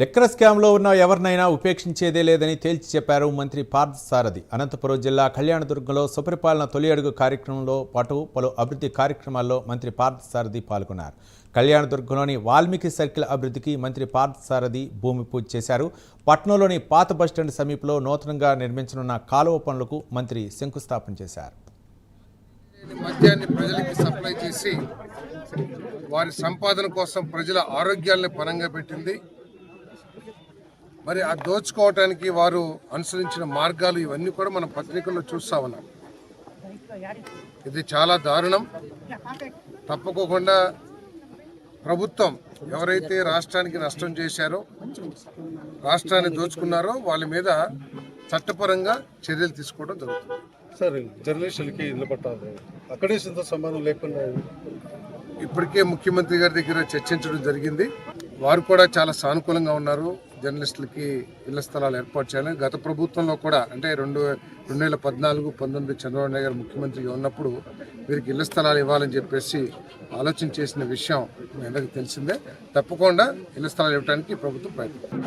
లెక్కర స్కామ్లో ఉన్న ఎవరినైనా ఉపేక్షించేదే లేదని తేల్చి చెప్పారు మంత్రి పార్థసారథి అనంతపురం జిల్లా కళ్యాణదుర్గంలో సుపరిపాలన తొలి అడుగు కార్యక్రమంలో పాటు పలు అభివృద్ధి కార్యక్రమాల్లో మంత్రి పార్థసారథి పాల్గొన్నారు. కళ్యాణదుర్గంలోని వాల్మీకి సర్కిల్ అభివృద్ధికి మంత్రి పార్థసారథి భూమి పూజ చేశారు. పట్నంలోని పాత బస్టాండ్ సమీపంలో నూతనంగా నిర్మించనున్న కాలువ పనులకు మంత్రి శంకుస్థాపన చేశారు. మద్యాన్ని ప్రజలకి సప్లై చేసి వారి సంపాదన కోసం ప్రజల ఆరోగ్యాల్ని పరంగా పెట్టింది. మరి ఆ దోచుకోవటానికి వారు అనుసరించిన మార్గాలు ఇవన్నీ కూడా మనం పత్రికల్లో చూస్తా ఉన్నాం. ఇది చాలా దారుణం. తప్పకోకుండా ప్రభుత్వం ఎవరైతే రాష్ట్రానికి నష్టం చేశారో రాష్ట్రాన్ని దోచుకున్నారో వాళ్ళ మీద చట్టపరంగా చర్యలు తీసుకోవడం జరుగుతుంది. సార్ జర్నలిస్టులకి ఇల్లు పట్టాలి అక్కడే సంబంధం లేకుండా ఇప్పటికే ముఖ్యమంత్రి గారి దగ్గర చర్చించడం జరిగింది. వారు కూడా చాలా సానుకూలంగా ఉన్నారు. జర్నలిస్టులకి ఇళ్ళ స్థలాలు ఏర్పాటు చేయాలని. గత ప్రభుత్వంలో కూడా అంటే రెండు రెండు వేల పద్నాలుగు పంతొమ్మిది చంద్రబాబు నాయుడు గారు ముఖ్యమంత్రిగా ఉన్నప్పుడు వీరికి ఇళ్ళ స్థలాలు ఇవ్వాలని చెప్పేసి ఆలోచన చేసిన విషయం మీ అందరికీ తెలిసిందే. తప్పకుండా ఇళ్ళ స్థలాలు ఇవ్వడానికి ప్రభుత్వం ప్రయత్నం